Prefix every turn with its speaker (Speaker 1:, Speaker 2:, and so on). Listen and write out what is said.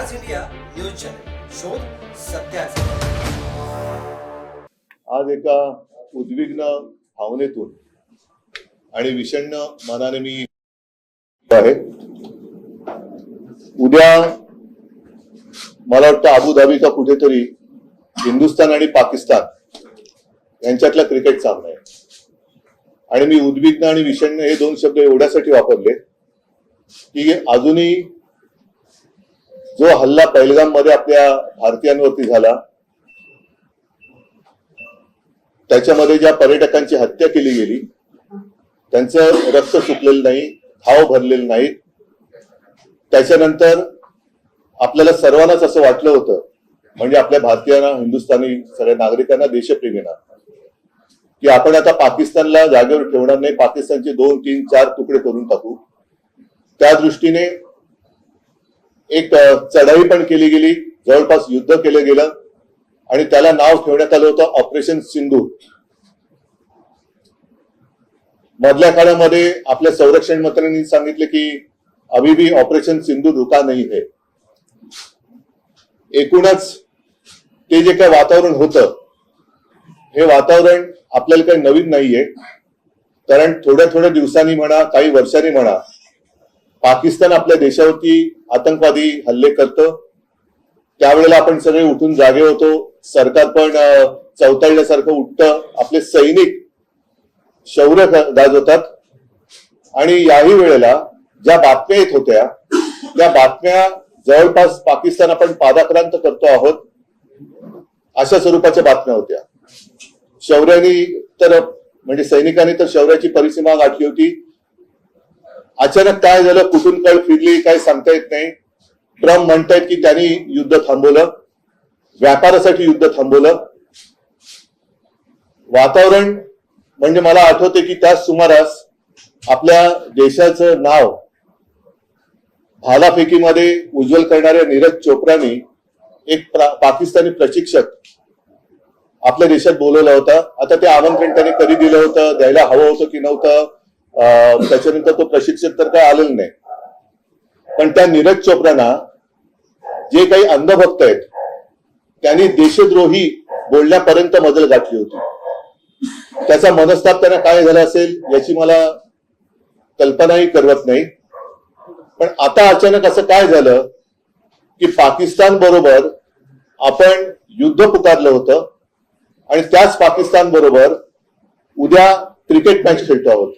Speaker 1: आवाज India news channel. शोध सत्याचा
Speaker 2: आज एका उद्विग्न भावनेतून आणि विषण्ण मनाने मी आहे. उद्या मला वाटतं अबुधाबी का कुठेतरी हिंदुस्थान आणि पाकिस्तान यांच्यातला क्रिकेट सामना आहे. आणि मी उद्विग्न आणि विषण्ण हे दोन शब्द एवढ्यासाठी वापरले की अजूनही जो हल्ला पहिलगाममध्ये आपल्या भारतीयांवरती झाला त्याच्यामध्ये ज्या पर्यटकांची हत्या केली गेली त्यांचं रक्त सुटलेलं नाही घाव भरलेलं नाही. त्याच्यानंतर आपल्याला सर्वांनाच असं वाटलं होतं म्हणजे आपल्या भारतीयांना हिंदुस्थानी सगळ्या नागरिकांना देशप्रेमींना की आपण आता पाकिस्तानला जागेवर ठेवणार नाही पाकिस्तानचे दोन तीन चार तुकडे करून टाकू. त्या दृष्टीने एक चढाई पण केली गेली जवळपास युद्ध केलं गेलं आणि त्याला नाव ठेवण्यात आलं होतं ऑपरेशन सिंधू मधल्या काळामध्ये आपल्या संरक्षण मंत्र्यांनी सांगितले की अभी भी ऑपरेशन सिंधू रुका नाही है. एकूणच ते जे काय वातावरण होतं हे वातावरण आपल्याला काही नवीन नाहीये. कारण थोड्या थोड्या दिवसांनी म्हणा काही वर्षांनी म्हणा पाकिस्तान आपल्या देशावरती आतंकवादी हल्ले करतं. त्यावेळेला आपण सगळे उठून जागे होतो. सरकार पण चौताळल्यासारखं उठतं. आपले सैनिक शौर्य गाजवतात आणि याही वेळेला ज्या बातम्या येत होत्या त्या बातम्या जवळपास पाकिस्तान आपण पादाक्रांत करतो आहोत. अशा स्वरूपाच्या बातम्या होत्या. शौर्यानी तर म्हणजे सैनिकांनी तर शौर्याची परिसीमा गाठली होती. अचानक काय झालं? कुठून कळ फिरली? काय सांगता येत नाही. ट्रम्प म्हणतायत की त्यांनी युद्ध थांबवलं. व्यापारासाठी युद्ध थांबवलं. वातावरण म्हणजे मला आठवते की त्याच सुमारास आपल्या देशाचं नाव भालाफेकीमध्ये उज्ज्वल करणाऱ्या नीरज चोप्रानी एक पाकिस्तानी प्रशिक्षक आपल्या देशात बोलवला होता. आता ते आमंत्रण त्याने कधी दिलं होतं? द्यायला हवं होतं की नव्हतं? त्याच्यानंतर तो प्रशिक्षक तर काय आलेला नाही. पण त्या नीरज चोप्राना जे काही अंधभक्त आहेत त्यांनी देशद्रोही बोलण्यापर्यंत मजल गाठली होती. त्याचा मनस्ताप त्यांना काय झाला असेल याची मला कल्पनाही करवत नाही. पण आता अचानक असं काय झालं की पाकिस्तान बरोबर आपण युद्ध पुकारलं होतं आणि त्याच पाकिस्तान बरोबर उद्या क्रिकेट मॅच खेळतो आहोत.